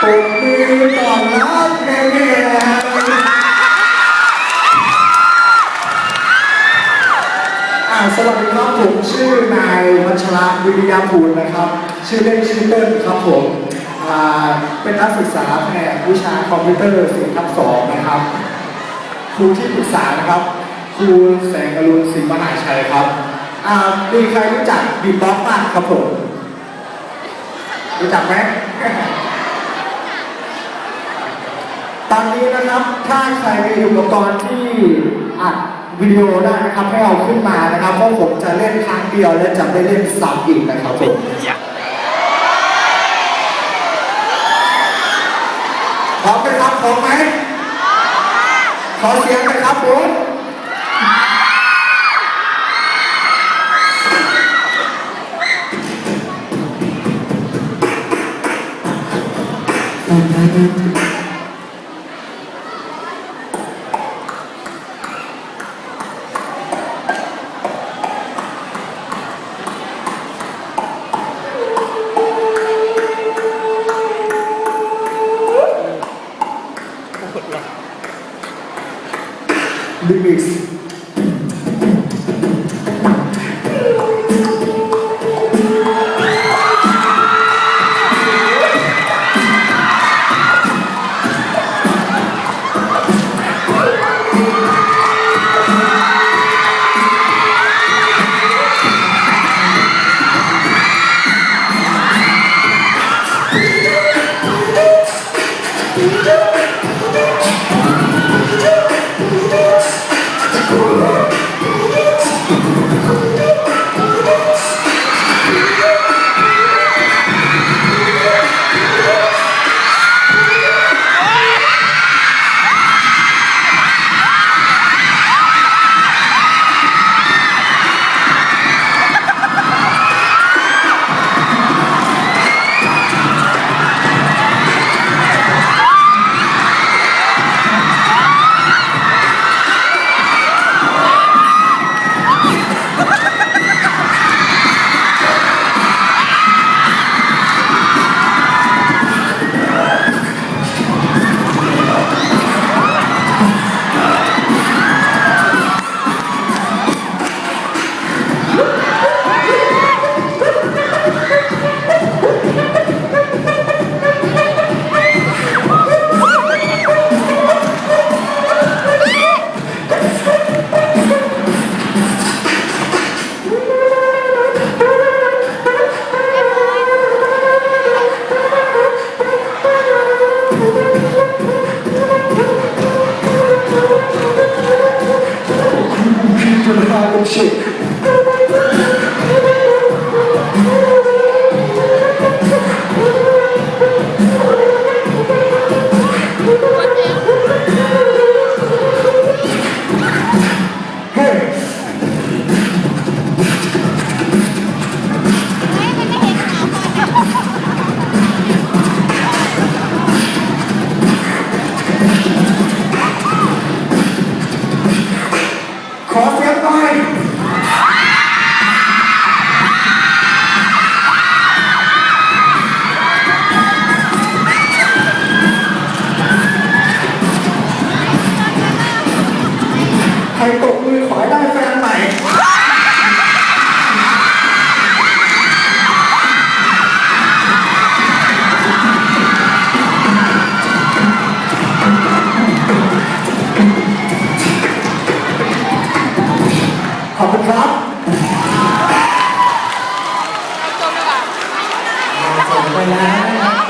ปรบมือต้อนรับแม่สวัสดีครับผมชื่อนายวัชระวิริยาภูลนะครับ ชื่อเล่นชื่อเติ้ลครับผมเป็นนักศึกษาแผนกวิชาคอมพิวเตอร์สี่ทับสองนะครับครูที่ปรึกษานะครับครูแสงอรุณศรีมหาชัยครับมีใครรู้จักบีบ็อกบ้างครับผมรู้จักไหม ตอนนี้นะครับถ้าใครมีอุปกรณ์ที่อัดวิดีโอได้นะครับให้เอาขึ้นมานะครับเพราะผมจะเล่นครั้งเดียวและจะไม่เล่นซ้ำอีกนะครับผมพร้อมไหมครับพร้อมไหมขอเสียงหน่อยครับผมลิมิ ก ส์จุด รตกมือขอให้ได้แฟนใหม่ขอบคุณครับจบไปแล้วนะครับ